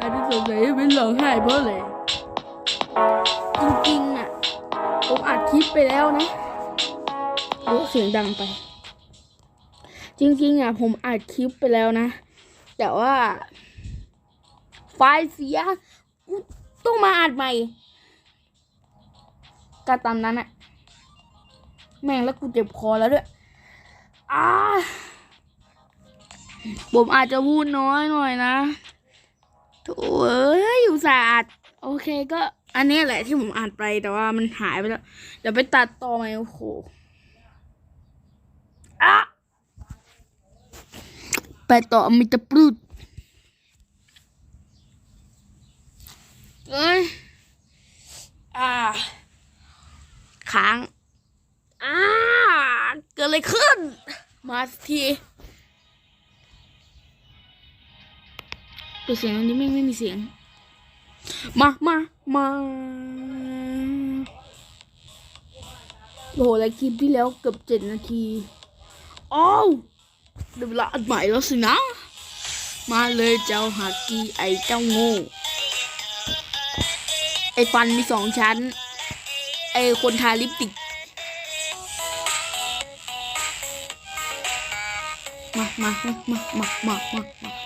อาจจะสงสัยเป็นหองห้เพราะเลยจริงๆอะ ผมอัดคลิปไปแล้วนะโอ้เสียงดังไป จริงๆอะ ผมอัดคลิปไปแล้วนะ แต่ว่า ไฟล์เสียกูต้องมาอัดใหม่ก็ตามนั้นอะแม่งแล้วกูเจ็บคอแล้วด้วยอ้า ผมอาจจะพูดน้อยหน่อยนะโถเอ้ยอยู่สะอาดโอเคก็อันนี้แหละที่ผมอ่านไปแต่ว่ามันหายไปแล้ว เดี๋ยวไปตัดต่อใหม่โอ้โหอะไปต่อมีตะปลุดเอ้ย อ่า ค้าง อ่า เกิดอะไรขึ้น มาสที เปิดเสียงอันนี้ไม่ไม่มีเสียง มามามาโอ้โหแล้วคลิปที่แล้วเกือบเจ็ดนาทีอ้าวเดี๋ยวเวลาอัดใหม่แล้วสินะ มาเลยเจ้าหากีไอเจ้างูไอฟันมีสองชั้น ไอคนทาลิปติก มามามามามามา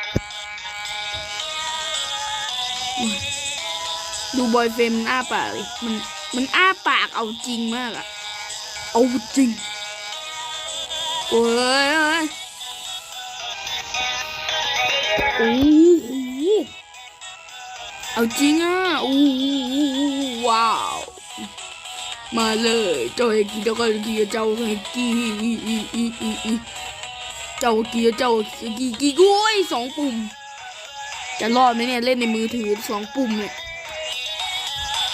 ดูบอยเฟมอ้าปากเลยมันมันอ้าปากเอาจริงมากอะเอาจริงโอ้ยโอ้เอาจริงอะโอ้ว้าว มาเลยเจ้าเฮกี้เจ้าเฮกี้เจ้าเฮกี้เจ้าเกียเจ้าเฮกี้กี้กุ้ยสองปุ่ม จะรอดไหมเนี่ยเล่นในมือถือสองปุ่มเนี่ย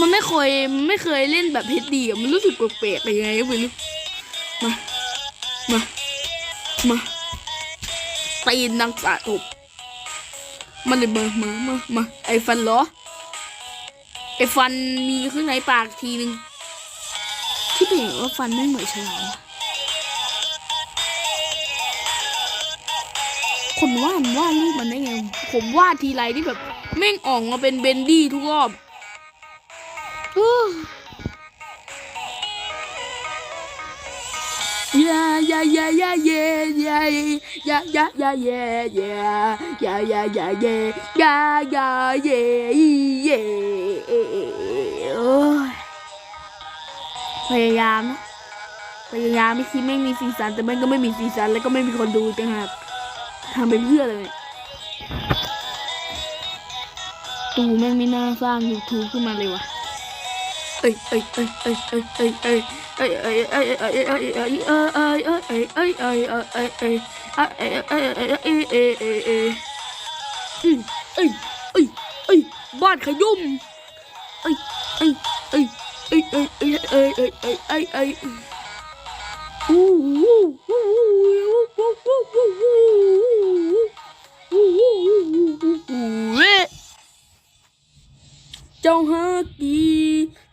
มันไม่เคยมันไม่เคยเล่นแบบเพชรดีมันรู้สึกแปลกๆยังไงก็ไม่รู้มา มา มาตีนนางสาตบมันเลยมามามามาไอฟันเหรอ ไอฟันมีข้างในปากทีนึงที่เป็นว่าฟันไม่เหมือนฉลามคนว่าดวาดรูปมันได้ไง ผมว่าทีไรที่แบบแม่งอ่องมาเป็นเบนดี้ทุกรอบ yeah yeah yeah yeah yeah yeah yeah yeah yeah yeah yeah yeah yeah yeah yeah yeah yeah yeah yeah พยายามพยายามไม่คิดไม่มีสีสันแต่มันก็ไม่มีสีสันแล้วก็ไม่มีคนดูจังหากทำเป็นเพื่อเลยตูแม่งไม่น่าสร้างยูทูบขึ้นมาเลยวะ่ะ บ้านขยุ่มเอ้ยเอ้ยเอ้ยเอ้ยเอ้ยเอ้ยเอ้ยเอ้ยเอ้ยเอ้ยเอ้ย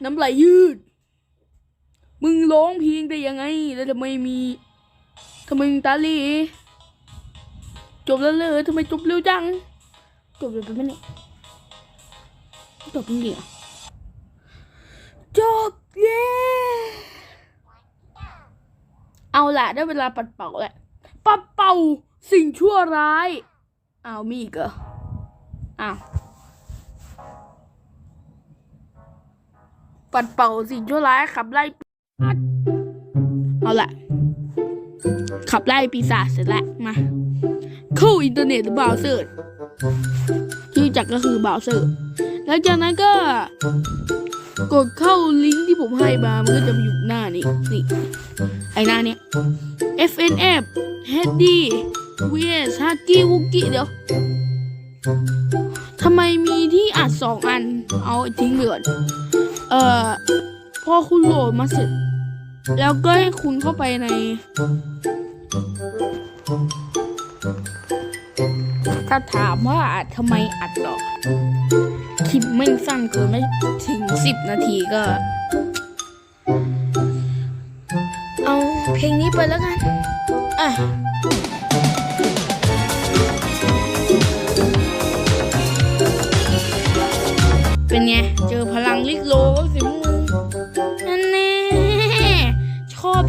น้ำไหลยืด มึงร้องเพลงได้ยังไง แล้วทำไมมีทำไมมึงตาเหลีจบแล้วเลยทำไมจบเร็วจัง จบเลยเป็นไหมเนี่ยจบจริงๆเหรอจบเย้เอาละได้เวลาปัดเป่าแหละปัดเป่าสิ่งชั่วร้ายอ้าวมีอีกเหรออ้าว ปัดเป่าสิ่งชั่วร้ายขับไล่ปีศาจเอาละขับไล่ปีศาจเสร็จแล้วมาเข้าอินเทอร์เน็ตหรือบราว์เซอร์ที่รู้จักก็คือบราว์เซอร์แล้วจากนั้นก็ กดเข้าลิงก์ที่ผมให้มามันก็จะอยู่หน้านี้นี่ไอหน้านี้ FNF HD VS h u g g y w o o g i เดี๋ยวทำไมมีที่อัดสองอัน เอาทิ้งไปก่อน เอ่อพอคุณโหลดมาเสร็จ แล้วก็ให้คุณเข้าไปใน ถ้าถามว่าทำไมอัดต่อคลิปไม่สั้นเกินไม่ถึงสิบนาทีก็ เอาเพลงนี้ไปแล้วกันอะ